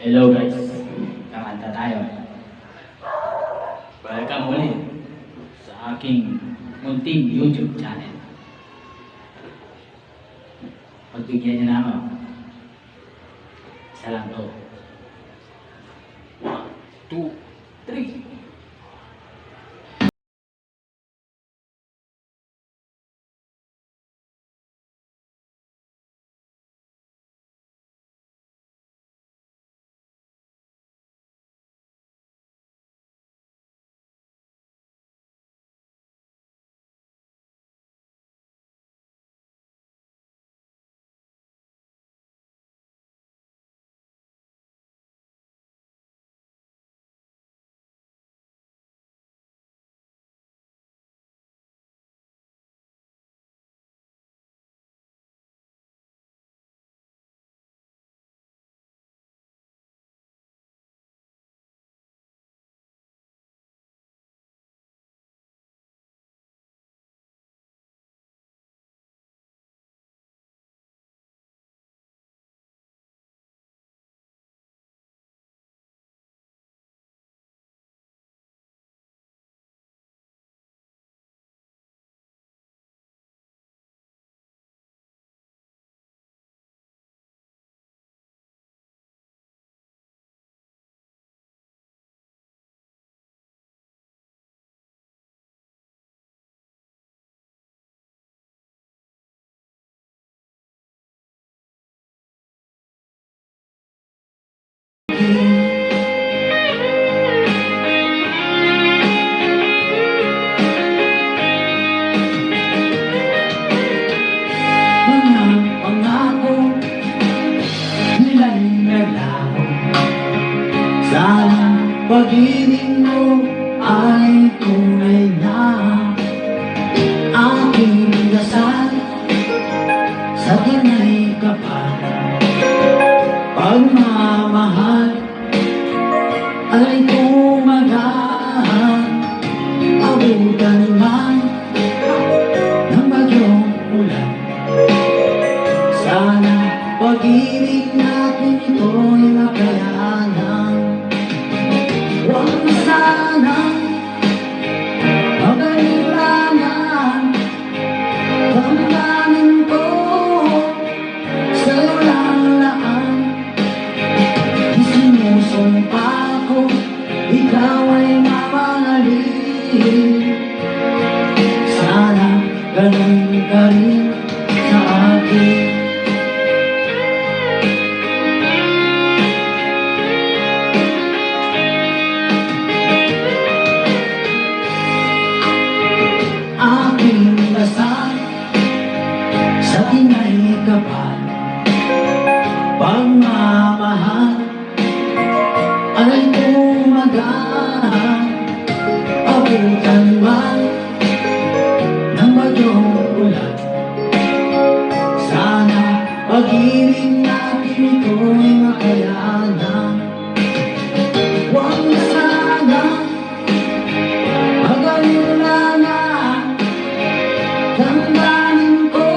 Hello guys, kakanta tayo. Welcome ulit sa aking munting YouTube channel. Pagbigyan niyo na ako. Isa lang to. One, two, three. Pag-ibig ganun ka rin sa akin. Aking dasal sa tinay kapal. Pagmamahal ay tumagaan pag-ibig natin ito'y makayanan huwag na sana Magalilangan Damdamin ko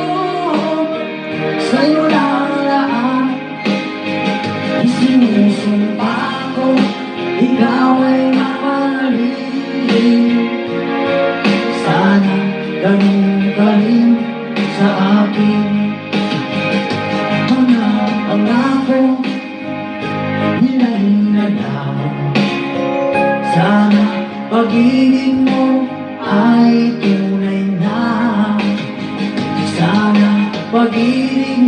Sa'yo lang Isinusumpa ko Ikaw ay mamahalin Sana ganun ka rin sa akin Nila'y naglaho sana pag-ibig mo ay tunay na. Sana pag-ibig